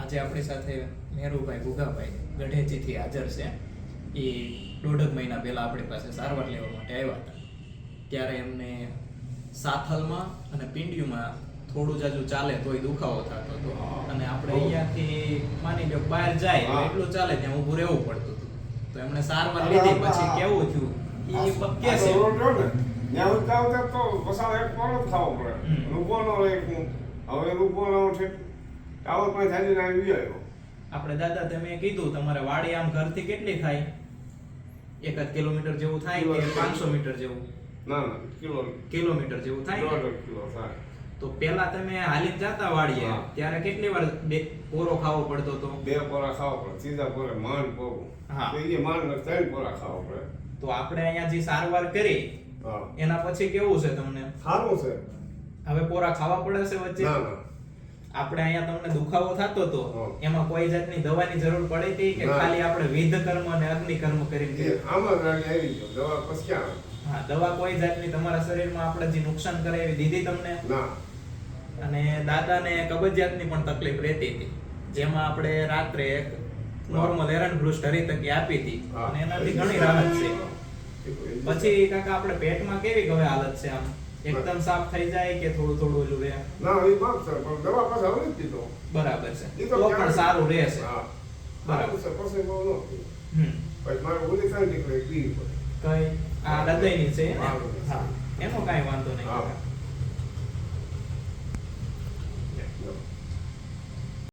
આજે આપણી સાથે મેરુભાઈ ગુગાભાઈ ગઢેજીથી હાજર છે. એ દોઢક મહિના પહેલા આપણી પાસે સારવાર લેવા માટે આવ્યા હતા. ત્યારે એમને સાથલમાં અને પિંડિયુમાં થોડું જાજુ ચાલે તોય દુખાવો થતો હતો. અને આપણે અહીંયાથી માની લો બહાર જાય એટલું ચાલે ત્યાં ઊભું રહેવું પડતું હતું. તો એમને સારવાર લીધી. પછી કેવું થયું? એ પક્કે છે? ત્યાં ઉઠતા તો પસાર એક પોરો જ ખાવો પડે. રૂપો નો હું. હવે રૂપો નો ઉઠે ટાવર પાસે ચાલીને આવી આવ્યો. આપણે દાદા તમે કીધું તમારે વાડી આમ ઘરથી કેટલી થાય? એકાદ કિલોમીટર જેવું થાય કે પાંચસો મીટર જેવું? ના ના કિલો કિલોમીટર જેવું થાય દોઢ કિલો થાય તો પેલા તમે હાલી જતા વાડીએ ત્યારે કેટલી વાર બે- પોરો ખાવો પડતો હતો? બે પોરા ખાવા પડે. સીધા પોરે માંડ પોરો હા. એ માંડ ત્રણ પોરા ખાવા પડે. તો આપણે અહીંયા જે સારવાર કરી એના પછી કેવું છે તમને? સારું છે. હવે પોરા ખાવા પડે છે વચ્ચે? ના ના. આપણે અહીંયા તમને દુખાવો થતો હતો એમાં કોઈ જાતની દવાની જરૂર પડી હતી કે ખાલી આપણે વિધ કર્મ અને અગ્નિ કર્મ કરીને આમાં આવી ગયો. દવા પછી હા દવા કોઈ જાતની તમારા શરીરમાં આપણે જે નુકસાન કરે એવી દીધી તમને? અને દાદાને કબજિયાતની પણ તકલીફ રહેતી હતી. જેમાં આપણે રાત્રે એક નોર્મલ એરન બ્રુસ્ટ હરીતકી આપી હતી. અને એનાથી ઘણી રાહત છે. પછી કાકા આપણે પેટમાં કેવી હવે હાલત છે આમ? એકદમ સાફ થઈ જાય કે થોડું થોડું ઓલું રહે? ના એ બાપ સર પણ દવા પાછા હવે જ દીધો. બરાબર છે. તો પણ સારું રહેશે હા. બરાબર. છે પછી બહુ ન. હમ. પછી મારે ઓલી ત્રણ નીકળે પી કઈ? આ હૃદયની છે? હા, એનો કાંઈ વાંધો નહીં.